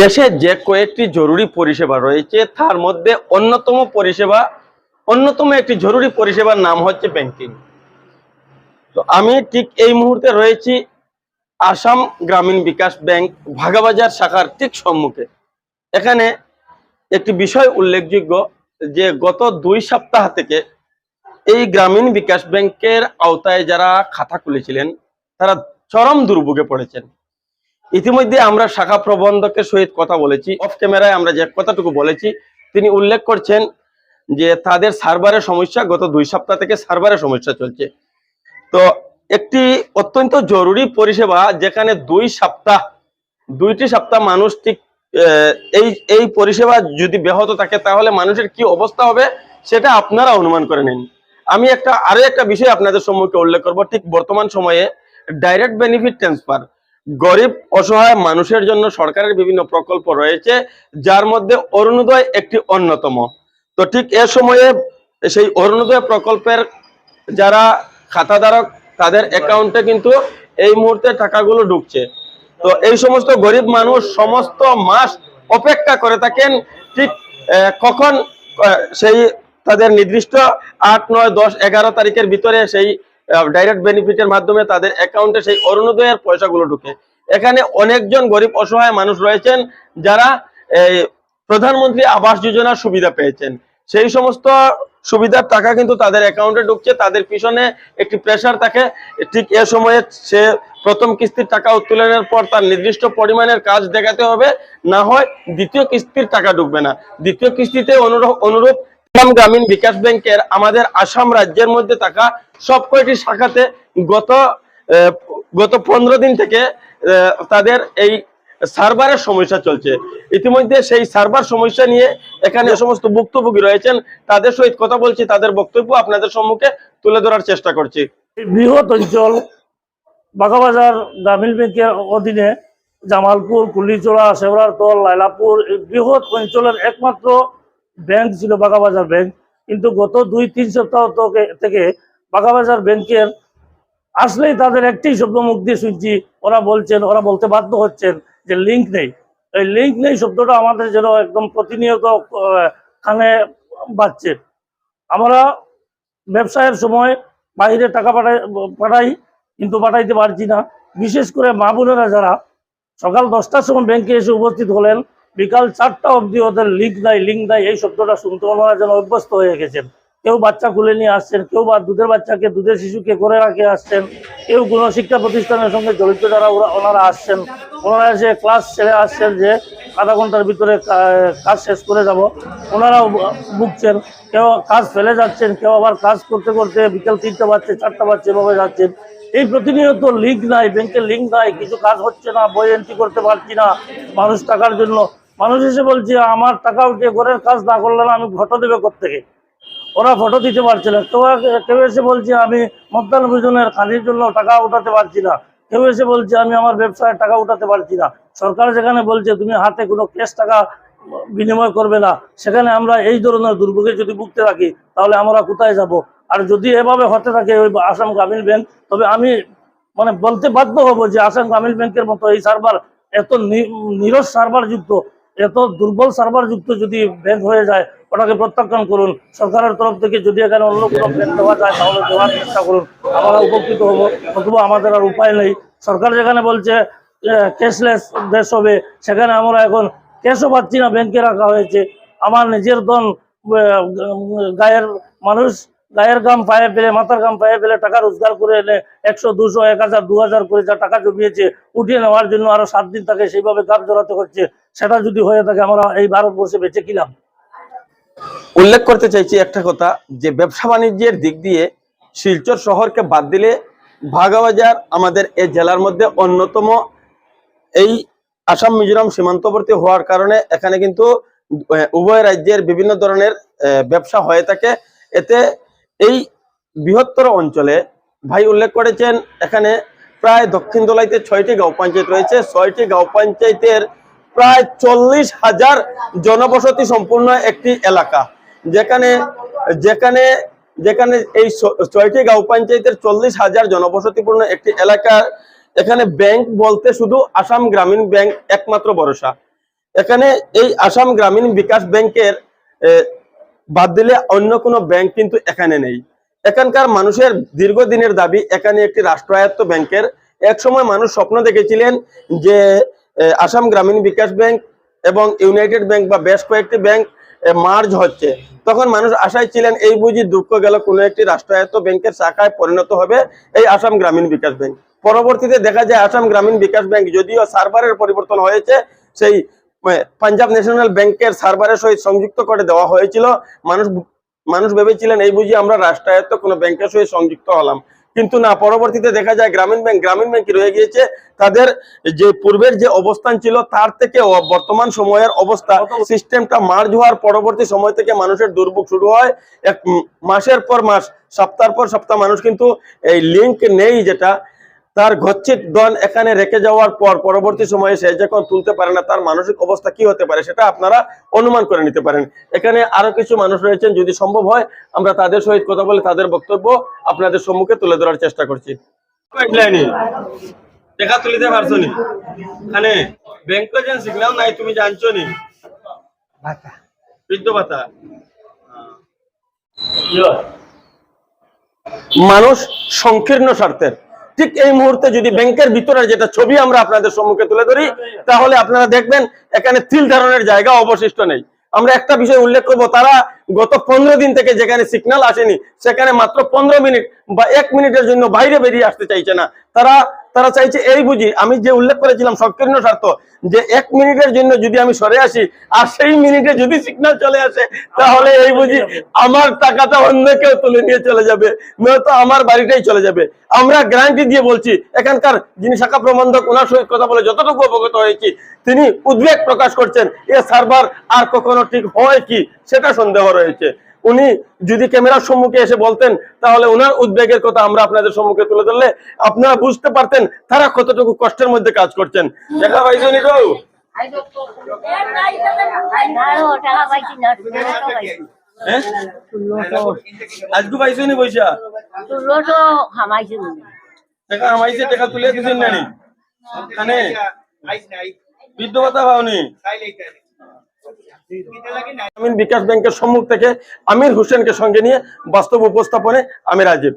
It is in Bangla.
দেশে যে কয়েকটি জরুরি পরিষেবা রয়েছে, তার মধ্যে অন্যতম পরিষেবা, অন্যতম একটি জরুরি পরিষেবার নাম হচ্ছে ব্যাংকিং তো আমি ঠিক এই মুহূর্তে রয়েছি আসাম গ্রামীণ বিকাশ ব্যাংক, ভাগাবাজার শাখার ঠিক সম্মুখে। এখানে একটি বিষয় উল্লেখযোগ্য যে গত দুই সপ্তাহ থেকে এই গ্রামীণ বিকাশ ব্যাংকের আওতায় যারা খাতা খুলেছিলেন, তারা চরম দুর্ভোগে পড়েছেন। ইতিমধ্যে আমরা শাখা প্রবন্ধকের সহিত কথা বলেছি। অফ ক্যামেরায় আমরা যে কথাটুকু বলেছি, তিনি উল্লেখ করছেন যে তাদের সার্ভারের সমস্যা, গত দুই সপ্তাহ থেকে সার্ভারের সমস্যা চলছে। তো একটি অত্যন্ত জরুরি পরিষেবা, যেখানে দুই সপ্তাহ, দুইটি সপ্তাহ মানুষ ঠিক এই এই পরিষেবা যদি ব্যাহত থাকে, তাহলে মানুষের কি অবস্থা হবে, সেটা আপনারা অনুমান করে নিন। আমি একটা আরও একটা বিষয় আপনাদের সম্মুখে উল্লেখ করব। ঠিক বর্তমান সময়ে ডাইরেক্ট বেনিফিট ট্রান্সফার গরিব, অসহায় মানুষের জন্য সরকারের বিভিন্ন প্রকল্প রয়েছে, যার মধ্যে অরুণোদয় একটি অন্যতম। তো ঠিক এ সময়ে সেই অরুণোদয় প্রকল্পের যারা খাতাধারক, তাদের অ্যাকাউন্টে কিন্তু এই মুহূর্তে টাকাগুলো ঢুকছে। তো এই সমস্ত গরিব মানুষ সমস্ত মাস অপেক্ষা করে থাকেন, ঠিক কখন সেই তাদের নির্দিষ্ট আট, নয়, দশ, এগারো তারিখের ভিতরে সেই ডাইরেক্ট বেনিফিটের মাধ্যমে তাদের অ্যাকাউন্টে সেই অরুণোদয়ের পয়সাগুলো ঢুকে। এখানে অনেকজন গরিব অসহায় মানুষ রয়েছেন যারা প্রধানমন্ত্রী আবাস যোজনার সুবিধা পেয়েছেন। সেই সমস্ত সুবিধার টাকা কিন্তু তাদের অ্যাকাউন্টে ঢুকছে, তাদের পিছনে একটি প্রেসার থাকে। ঠিক এ সময়ে সে প্রথম কিস্তির টাকা উত্তোলনের পর তার নির্দিষ্ট পরিমাণের কাজ দেখাতে হবে, না হয় দ্বিতীয় কিস্তির টাকা ঢুকবে না। দ্বিতীয় কিস্তিতে অনুরূপ আসাম গ্রামীণ বিকাশ ব্যাংকের আমাদের আসাম রাজ্যের মধ্যে থাকা সব কয়টি শাখাতে গত গত পনেরো দিন থেকে তাদের এই সার্ভারের সমস্যা চলছে। ইতিমধ্যে সেই সার্ভার সমস্যা নিয়ে এখানে সমস্ত ভুক্তভোগী রয়েছেন, তাদের সহিত কথা বলছি, তাদের বক্তব্য আপনাদের সম্মুখে তুলে ধরার চেষ্টা করছি। বৃহৎ অঞ্চল বাগাবাজার গ্রামীণ ব্যাংকের অধীনে জামালপুর, কুলিচোড়া শেওড়ারতল লাইলাপুর, এই বৃহৎ অঞ্চলের একমাত্র ব্যাংক ছিল বাগাবাজার ব্যাংক কিন্তু গত দুই, তিন সপ্তাহ থেকে- বাগাবাজার ব্যাংকের আসলেই তাদের একটি শব্দ মুখ দিয়ে শুনছি। ওরা বলছেন, ওরা বলতে বাধ্য হচ্ছেন যে লিঙ্ক নেই। এই লিঙ্ক নেই শব্দটা আমাদের যেন একদম প্রতিনিয়ত কানে বাজছে। আমরা ব্যবসায়ের সময় বাইরে টাকা পাঠাই পাঠাই, কিন্তু পাঠাইতে পারছি না। বিশেষ করে মা বোনেরা যারা সকাল দশটার সময় ব্যাংকে এসে উপস্থিত হলেন বিকাল চারটা অবধি ওদের লিঙ্ক দেয় লিঙ্ক দেয়, এই শব্দটা শুনতে ওনারা যেন অভ্যস্ত হয়ে গেছেন। কেউ বাচ্চা খুলে নিয়ে আসছেন, কেউ বা দুধের বাচ্চাকে, দুধের শিশুকে করে রাখে আসছেন, কেউ কোনো শিক্ষা প্রতিষ্ঠানের সঙ্গে জড়িত যারা ওরা ওনারা আসছেন। ওনারা এসে ক্লাস ছেড়ে আসছেন যে আধা ঘণ্টার ভিতরে কাজ শেষ করে যাব। ওনারাও ভুগছেন, কেউ কাজ ফেলে যাচ্ছেন, কেউ আবার কাজ করতে করতে বিকেল তিনটা বাজছে, চারটা বাজছে, এভাবে যাচ্ছেন। এই প্রতিনিয়ত লিঙ্ক নাই ব্যাংকের লিঙ্ক নাই, কিছু কাজ হচ্ছে না, বই এন্ট্রি করতে পারছি না, মানুষ টাকার জন্য মানুষ এসে বলছে, আমার টাকা উঠে ঘরের কাজ না করলে না, আমি ফটো দেবে থেকে ওরা ফটো দিতে পারছে না। কেউ কেউ এসে বলছে, আমি মধ্যাহ্ন ভোজনের কাজের জন্য টাকা উঠাতে পারছি না। কেউ এসে বলছে, আমি আমার ব্যবসায় টাকা উঠাতে পারছি না। সরকার যেখানে বলছে, তুমি হাতে কোনো ক্যাশ টাকা বিনিময় করবে না। সেখানে আমরা এই ধরনের দুর্ভোগে যদি ভুগতে থাকি, তাহলে আমরা কোথায় যাব? আর যদি এভাবে হতে থাকে, ওই আসাম গ্রামীণ ব্যাংক, তবে আমি মানে বলতে বাধ্য হব যে আসাম গ্রামীণ ব্যাংকের মতো এই সার্ভার এত নিরস সার্ভার যুক্ত এত দুর্বল সার্ভার যুক্ত যদি ব্যাংক হয়ে যায়, ওটাকে প্রত্যাখ্যান করুন। সরকারের তরফ থেকে যদি এখানে অন্য কোনো ব্যাংক দেওয়া যায়, তাহলে দেওয়ার চেষ্টা করুন। আমরা উপকৃত হব, অথবা আমাদের আর উপায় নেই। সরকার যেখানে বলছে ক্যাশলেস দেশ হবে, সেখানে আমরা এখন ক্যাশও পাচ্ছি না ব্যাংকে রাখা হয়েছে। আমার নিজের ধন গায়ের মানুষ গায়ের গাম পায়ে পেলে মাথার গাম পায়ে পেলে টাকা রোজগার করে এনে একশো, দুশো, এক হাজার, দু হাজার করে যা টাকা জমিয়েছে, উঠিয়ে নেওয়ার জন্য আরও সাত দিন তাকে সেইভাবে গাপ জড়াতে হচ্ছে। সেটা যদি হয়ে থাকে, আমরা এই ভারতবর্ষে বেঁচে কিলাম উল্লেখ করতে চাইছি একটা কথা, যে ব্যবসা বাণিজ্যের দিক দিয়ে শিলচর শহরকে বাদ দিলে ভাগাবাজার আমাদের এই জেলার মধ্যে অন্যতম। এই আসাম, মিজোরাম সীমান্তবর্তী হওয়ার কারণে এখানে কিন্তু উভয় রাজ্যের বিভিন্ন ধরনের ব্যবসা হয়ে থাকে। এতে এই বৃহত্তর অঞ্চলে ভাই উল্লেখ করেছেন, এখানে প্রায় দক্ষিণ দোলাইতে ছয়টি গাঁও পঞ্চায়েত রয়েছে। ছয়টি গাঁও পঞ্চায়েতের প্রায় চল্লিশ হাজার জনবসতি সম্পূর্ণ একটি এলাকা। যেখানে যেখানে যেখানে এই ছয়টি গাঁও পঞ্চায়েতের চল্লিশ হাজার জনবসতিপূর্ণ একটি এলাকা। এখানে ব্যাংক বলতে শুধু আসাম গ্রামীণ ব্যাংক একমাত্র ভরসা। এখানে এই আসাম গ্রামীণ বিকাশ ব্যাংকের বাদ দিলে অন্য কোনো ব্যাংক কিন্তু এখানে নেই। এখানকার মানুষের দীর্ঘদিনের দাবি, এখানে একটি রাষ্ট্রায়ত্ত ব্যাংকের এক সময় মানুষ স্বপ্ন দেখেছিলেন যে আসাম গ্রামীণ বিকাশ ব্যাংক এবং ইউনাইটেড ব্যাংক বা বেশ কয়েকটি ব্যাংক মার্জ হচ্ছে। তখন মানুষ আশায় ছিলেন এই বুঝি দুঃখ গেল কোনো একটি রাষ্ট্রায়ত্ত ব্যাংকের শাখায় পরিণত হবে এই আসাম গ্রামীণ বিকাশ ব্যাংক। পরবর্তীতে দেখা যায় আসাম গ্রামীণ বিকাশ ব্যাংক যদিও সার্ভারের পরিবর্তন হয়েছে, সেই পাঞ্জাব ন্যাশনাল ব্যাংকের সার্ভারের সহিত সংযুক্ত করে দেওয়া হয়েছিল। মানুষ মানুষ ভেবেছিলেন, এই বুঝি আমরা রাষ্ট্রায়ত্ত কোনো ব্যাংকের সহিত সংযুক্ত হলাম। কিন্তু না, পরবর্তীতে দেখা যায়, গ্রামীণ ব্যাংক গ্রামীণ ব্যাংক রয়ে গিয়েছে। তাদের যে পূর্বের যে অবস্থান ছিল, তার থেকে বর্তমান সময়ের অবস্থা, সিস্টেমটা মার্জ হওয়ার পরবর্তী সময় থেকে মানুষের দুর্ভোগ শুরু হয়। এক মাসের পর মাস সপ্তাহ পর সপ্তাহ মানুষ কিন্তু এই লিংক নেই যেটা তার গচ্ছিত দন এখানে রেখে যাওয়ার পর পরবর্তী সময়ে সে যখন তুলতে পারে না তার মানসিক অবস্থা কি হতে পারে সেটা আপনারা অনুমান করে নিতে পারেন। এখানে আরও কিছু মানুষ রয়েছেন যদি সম্ভব হয় আমরা তাদের সহিত কথা বলে তাদের বক্তব্য আপনাদের সম্মুখে তুলে ধরার চেষ্টা করছি। টাকা তুলিতে পারছ নি? এখানে ব্যাংক যেন সিগন্যাল নাই তুমি জানছো নি? বৃদ্ধ ভাতা। মানুষ সংকীর্ণ স্বার্থের। ঠিক এই মুহূর্তে যদি ব্যাংকের ভিতরে যেটা ছবি আমরা আপনাদের সম্মুখে তুলে ধরি, তাহলে আপনারা দেখবেন এখানে তিল ধরনের জায়গা অবশিষ্ট নেই। আমরা একটা বিষয় উল্লেখ করব, তারা গত পনেরো দিন থেকে যেখানে সিগন্যাল আসেনি, সেখানে মাত্র পনেরো মিনিট বা এক মিনিটের জন্য বাইরে বেরিয়ে আসতে চাইছে না। তারা তারা চাইছে এই বুঝি। আমি যে উল্লেখ করেছিলাম সংকীর্ণ স্বার্থ, যে এক মিনিটের জন্য যদি আমি সরে আসি, আর সেই মিনিটে যদি সিগন্যাল চলে আসে, তাহলে এই বুঝি আমার টাকাটা অন্য কেউ তুলে নিয়ে চলে যাবে। নয়তো আমার বাড়িটাই চলে যাবে। আমরা গ্যারান্টি দিয়ে বলছি, এখানকার যিনি শাখা প্রবন্ধক ওনার সহিত কথা বলে যতটুকু অবগত হয়েছি, তিনি উদ্বেগ প্রকাশ করছেন, এ সার্ভার আর কখনো ঠিক হয় কি, সেটা সন্দেহ রয়েছে। উনি যদি ক্যামেরার সম্মুখে এসে বলতেন, তাহলে ওনার উদ্বেগের কথা আমরা আপনাদের সম্মুখে তুলে ধরলে আপনারা বুঝতে পারতেন তারা কতটুকু কষ্টের মধ্যে কাজ করছেন। দেখা পাইছো নি পয়সা টাকা টাকা তুলে বৃদ্ধ ভাতা পাওনি বিকাশ ব্যাংকের সম্মুখ থেকে আমির হোসেনকে সঙ্গে নিয়ে বাস্তব উপস্থাপনে আমি রাজীব।